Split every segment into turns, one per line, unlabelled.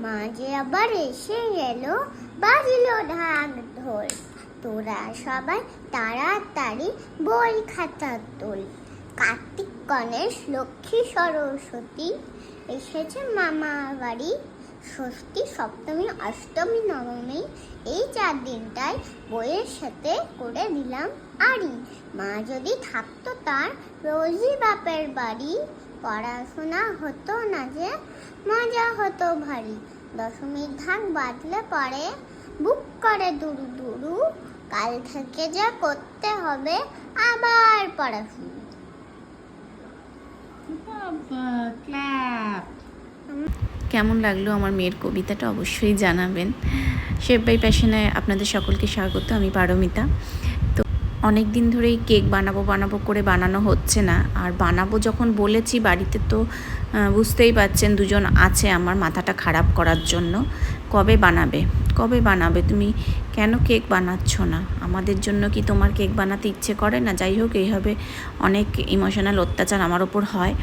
মাঝে আবার এসে গেল বাজিল ঢাক ঢোল। তোরা সবাই তাড়াতাড়ি বই খাতা তোল। কার্তিক, গণেশ, লক্ষ্মী, সরস্বতী এসেছে মামা বাড়ি। ষষ্ঠী, সপ্তমী, অষ্টমী, নবমী এই চার দিনটায় বইয়ের সাথে করে দিলাম আড়ি। মা যদি থাকতো তার রোজই বাপের বাড়ি। পড়াশোনা হতো না যে, মজা হতো ভারী। দশমীর ধান বাঁধলে পরে বুক করে দুরু দুরু, কাল থেকে যা করতে হবে আবার
ক্ল্যাপ কেমন লাগল আমার মেয়ের কবিতাটা অবশ্যই জানাবেন। শেফ বাই প্যাশনে আপনাদের সকলকে স্বাগত, আমি পারমিতা। অনেক দিন ধরেই কেক বানাবো বানাবো করে বানানো হচ্ছে না। আর বানাবো যখন বলেছি বাড়িতে তো বুঝতেই পারছেন দুজন আছে আমার মাথাটা খারাপ করার জন্য। কবে বানাবে? কবে বানাবে? তুমি কেন কেক বানাচ্ছ না? আমাদের জন্য কি তোমার কেক বানাতে ইচ্ছে করে না? যাই হোক, এইভাবে অনেক ইমোশনাল অত্যাচার আমার ওপর হয়।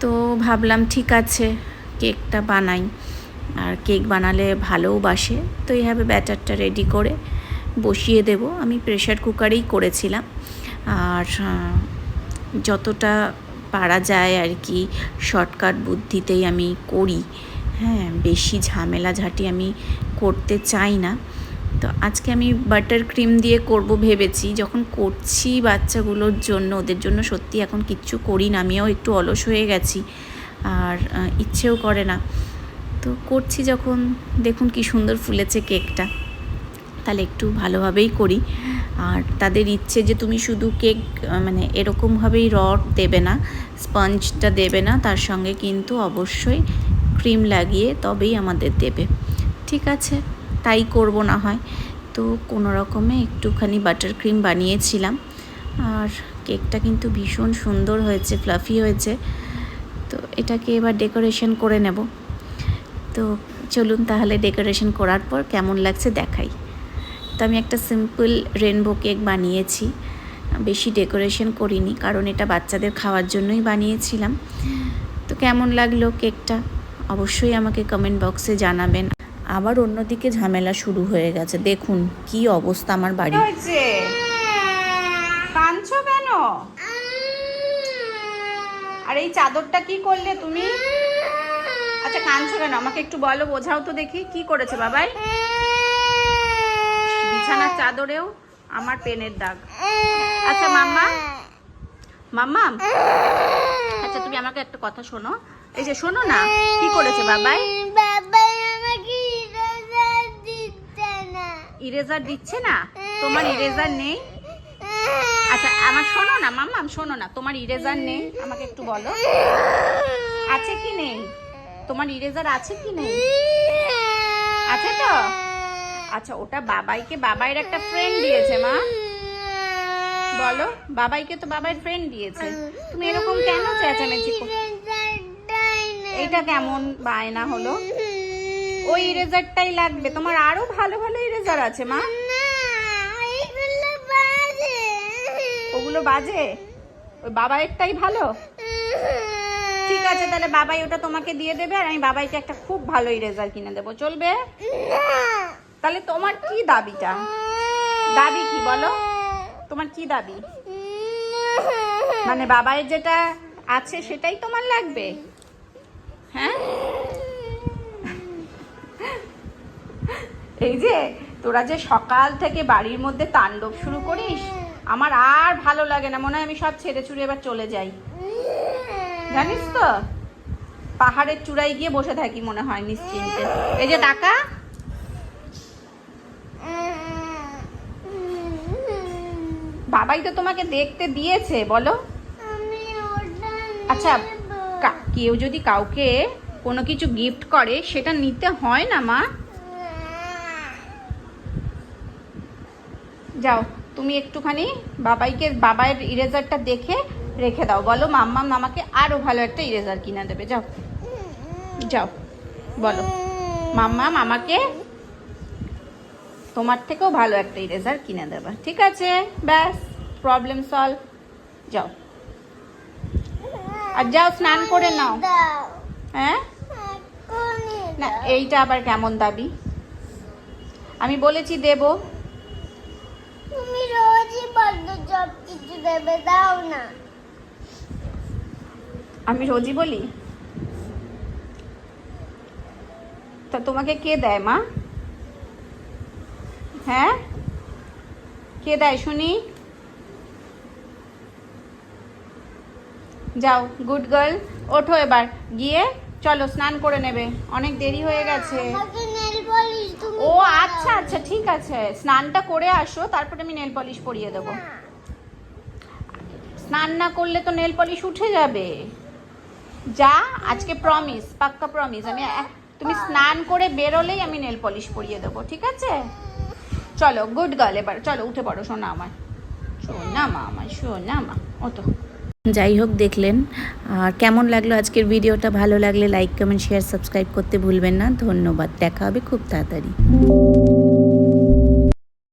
তো ভাবলাম ঠিক আছে, কেকটা বানাই। আর কেক বানালে ভালোও বাসে। তো এইভাবে ব্যাটারটা রেডি করে বসিয়ে দেব। আমি প্রেশার কুকারেই করেছিলাম। আর যতটা পারা যায় আর কি শর্টকাট বুদ্ধিতেই আমি করি। হ্যাঁ বেশি ঝামেলা ঝাঁটি আমি করতে চাই না। তো আজকে আমি বাটার ক্রিম দিয়ে করব ভেবেছি। যখন করছি বাচ্চাগুলোর জন্য, ওদের জন্য সত্যি এখন কিচ্ছু করি না। আমিও একটু অলস হয়ে গেছি। আর ইচ্ছেও করে না। তো করছি যখন। দেখুন কি সুন্দর ফুলেছে কেকটা তাহলে একটু ভালোভাবেই করি। আর তাদের ইচ্ছে যে তুমি শুধু কেক মানে এরকমভাবেই রড দেবে না, স্পঞ্জটা দেবে না, তার সঙ্গে কিন্তু অবশ্যই ক্রিম লাগিয়ে তবেই আমাদের দেবে। ঠিক আছে, তাই করব না হয়। তো কোনো রকমে একটুখানি বাটার ক্রিম বানিয়েছিলাম। আর কেকটা কিন্তু ভীষণ সুন্দর হয়েছে, ফ্লাফি হয়েছে। তো এটাকে এবার ডেকোরেশন করে নেব। তো চলুন তাহলে ডেকোরেশন করার পর কেমন লাগছে দেখাই। তো আমি একটা সিম্পল রেনবো কেক বানিয়েছি। বেশি ডেকোরেশন করিনি, কারণ এটা বাচ্চাদের খাওয়ার জন্যই বানিয়েছিলাম। তো কেমন লাগল কেকটা অবশ্যই আমাকে কমেন্ট বক্সে জানাবেন। আবার অন্যদিকে ঝামেলা শুরু হয়ে গেছে। দেখুন, কি অবস্থা আমার বাড়ি
কেন? আর এই চাদরটা কি করলে তুমি? আচ্ছা কাঁদছো কেন? আমাকে একটু বলো, বোঝাও তো দেখি, কি করেছে বাবাই? বিছানার চাদরেও আমার পেনের দাগ। আচ্ছা মাম্মা? মাম্মা? আচ্ছা তুমি আমাকে একটা কথা শোনো। এই যে শোনো না কি করেছে বাবাই?
বাবা ইরেজার দিচ্ছে না।
ইরেজার দিচ্ছে না? তোমার ইরেজার নেই? আচ্ছা আমার শোনো না মাম্মাম শোনো না তোমার ইরেজার নেই? আমাকে একটু বলো। আছে কি নেই? তোমার ইরেজার আছে কি নেই? আছে তো? আচ্ছা ওটা বাবাইকে, বাবাইয়ের একটা ফ্রেন্ড দিয়েছে, মা। বলো, বাবাইকে তো বাবাইয়ের ফ্রেন্ড দিয়েছে। তুমি এরকম কেন চেঁচামেচি এইটা কেমন বায়না হলো? ওই ইরেজারটাই লাগবে। তোমার আরও ভালো ভালো ইরেজার আছে, মা। ওগুলো বাজে? ওই বাবাইয়েরটাই ভালো? ঠিক আছে, তাহলে বাবাই ওটা তোমাকে দিয়ে দেবে, আর আমি বাবাইকে একটা খুব ভালো ইরেজার কিনে দেবো। চলবে? তাহলে তোমার কি দাবিটা? দাবি কি বলো? তোমার কি দাবি? মানে বাবাইয়ের যেটা আছে সেটাই তোমার লাগবে? হ্যাঁ? এই যে, তোরা যে সকাল থেকে বাড়ির মধ্যে তাণ্ডব শুরু করিস, আমার আর ভালো লাগে না। মনে হয় আমি সব ছেড়ে ছুড়ে এবার চলে যাই। জানিস তো? পাহাড়ের চূড়ায় গিয়ে বসে থাকি মনে হয় নিশ্চিন্তে। এই যে টাকা বাবাই তো তোমাকে দেখতে দিয়েছে বলো। আচ্ছা কেউ যদি কাউকে কোনো কিছু গিফট করে সেটা নিতে হয় না মা? যাও তুমি একটুখানি বাবাইকে বাবাইয়ের ইরেজারটা দেখে রেখে দাও। বলো মাম্মাম আমাকে আরও ভালো একটা ইরেজার কিনে দেবে। যাও। যাও বলো। মাম্মাম আমাকে তোমার থেকেও ভালো একটা ইরেজার কিনে দেবে। ঠিক আছে? ব্যাস প্রবলেম সলভ যাও। আর যাও স্নান করে নাও। হ্যাঁ? না এইটা আবার কেমন দাবি? আমি বলেছি দেব।
তুমি রোজই বলতো সব কিছু দেবে দাও না।
আমি রোজই বলি? তা তোমাকে কে দেয় মা? হ্যাঁ? কে দেয় শুনি? যাও গুড গার্ল ওঠো এবার। গিয়ে চলো, স্নান করে নেবে। অনেক দেরি হয়ে গেছে। ও আচ্ছা আচ্ছা ঠিক আছে। স্নানটা করে আসো, তারপরে আমি নেল পলিশ পরিয়ে দেবো। স্নান না করলে তো নেল পলিশ উঠে যাবে। যা, আজকে প্রমিস পাক্কা প্রমিস আমি তুমি স্নান করে বেরোলেই আমি নেল পলিশ পরিয়ে দেবো, ঠিক আছে? চলো গুড গার্ল এবার চলো, উঠে পড়ো শোনা আমার শোনা মা আমার শোনা মা ওতো
যাই হোক, দেখলেন আর কেমন লাগল আজকের ভিডিওটা? ভালো লাগলে লাইক কমেন্ট শেয়ার সাবস্ক্রাইব করতে ভুলবেন না। ধন্যবাদ, দেখা হবে খুব তাড়াতাড়ি।